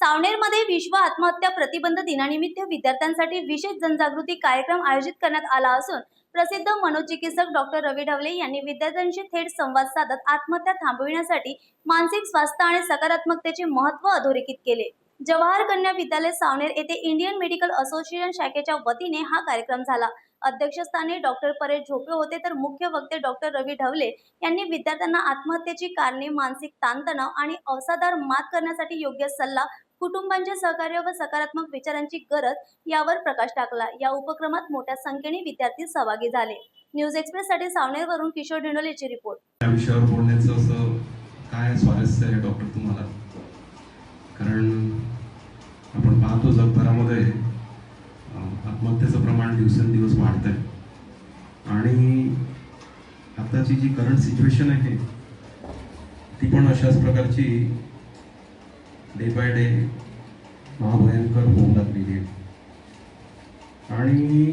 सावनेरमध्ये विश्व आत्महत्या प्रतिबंध दिनानिमित्त विद्यार्थ्यांसाठी विशेष जनजागृती कार्यक्रम आयोजित करण्यात आला असून प्रसिद्ध मनोचिकित्सक डॉक्टर रवी ढवले यांनी विद्यार्थ्यांशी थेट संवाद साधत आत्महत्या थांबविण्यासाठी मानसिक स्वास्थ्य आणि सकारात्मकतेचे महत्त्व अधोरेखित केले. जवाहर कन्या विद्यालय सावनेर येथे इंडियन मेडिकल असोसिएशन शाखेच्या वतीने हा कार्यक्रम झाला. अध्यक्षस्थानी डॉक्टर परेश झोपे होते तर मुख्य वक्ते डॉक्टर रवी ढवले यांनी विद्यार्थ्यांना आत्महत्येची कारणे मानसिक ताणतणाव आणि अवसादार मात करण्यासाठी योग्य सल्ला कुटुंबांच्या सहकार्य व सकारात्मक विचारांची गरज यावर प्रकाश टाकला. या उपक्रमात मोठ्या संख्येने विद्यार्थी सहभागी झाले. न्यूज एक्सप्रेस एक्सप्रेससाठी सावनेरवरून किशोर ढिंडोलेची रिपोर्ट. या विषयावर बोलण्याचं असं काय स्वारस्य आहे डॉक्टर तुम्हाला? कारण आपण पाहतो जगभरामध्ये आत्महत्येचं प्रमाण दिवसेंदिवस वाढत आहे आणि आताची जी करंट सिच्युएशन आहे ती पण अशाच प्रकारची डे बाय डे महाभयंकर होऊ लागलेली आहे आणि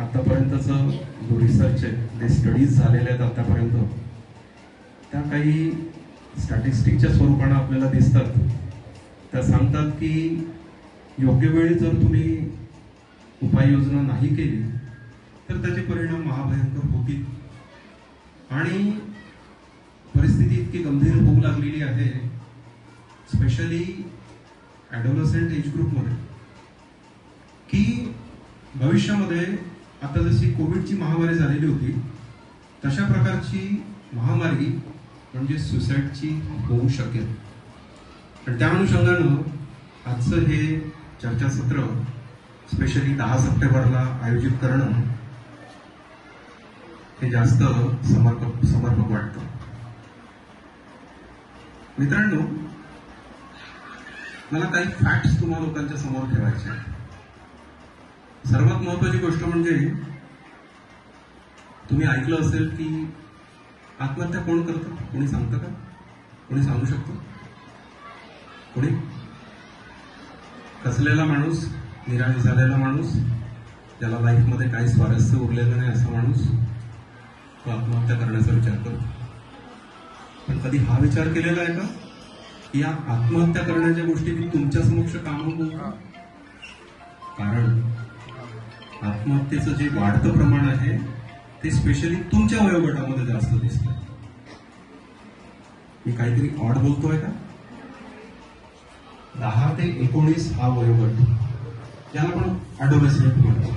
आतापर्यंतचं जो रिसर्च आहे जे स्टडीज झालेले आहेत आतापर्यंत त्या काही स्टॅटिस्टिकच्या स्वरूपानं आपल्याला दिसतात. त्या सांगतात की योग्य वेळी जर तुम्ही उपाययोजना नाही केली तर त्याचे परिणाम महाभयंकर होतील. आणि परिस्थिती इतकी गंभीर होऊ लागलेली आहे स्पेशली ॲडोलसेंट एज ग्रुपमध्ये की भविष्यामध्ये आता जशी कोविडची महामारी झालेली होती तशा प्रकारची महामारी म्हणजे सुसाईडची होऊ शकेल. आणि त्या अनुषंगानं आजचं हे चर्चासत्र स्पेशली दहा सप्टेंबरला आयोजित करणं हे जास्त समर्पक समर्पक वाटतं. मित्रांनो मला काही फॅक्ट्स तुम्हा लोकांच्या समोर ठेवायचे आहेत. सर्वात महत्वाची गोष्ट म्हणजे तुम्ही ऐकलं असेल की आत्महत्या कोण करतं? कोणी सांगतं का? कोणी सांगू शकतो? कोणी? कसलेला माणूस निराश झालेला माणूस ज्याला लाईफमध्ये काही स्वारस्य उरलेलं नाही असा माणूस तो आत्महत्या करण्याचा विचार करतो. पण कधी हा विचार केलेला आहे का? की या आत्महत्या करण्याच्या गोष्टी मी तुमच्या समक्ष का म्हणून बोलतो कारण आत्महत्येचं जे वाढतं प्रमाण आहे ते स्पेशली तुमच्या वयोगटामध्ये जास्त दिसतं मी काहीतरी ऑड बोलतोय का? दहा ते एकोणीस हा वयोगट ज्याला आपण ॲडोलेसेंट म्हणतो.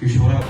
किशोरा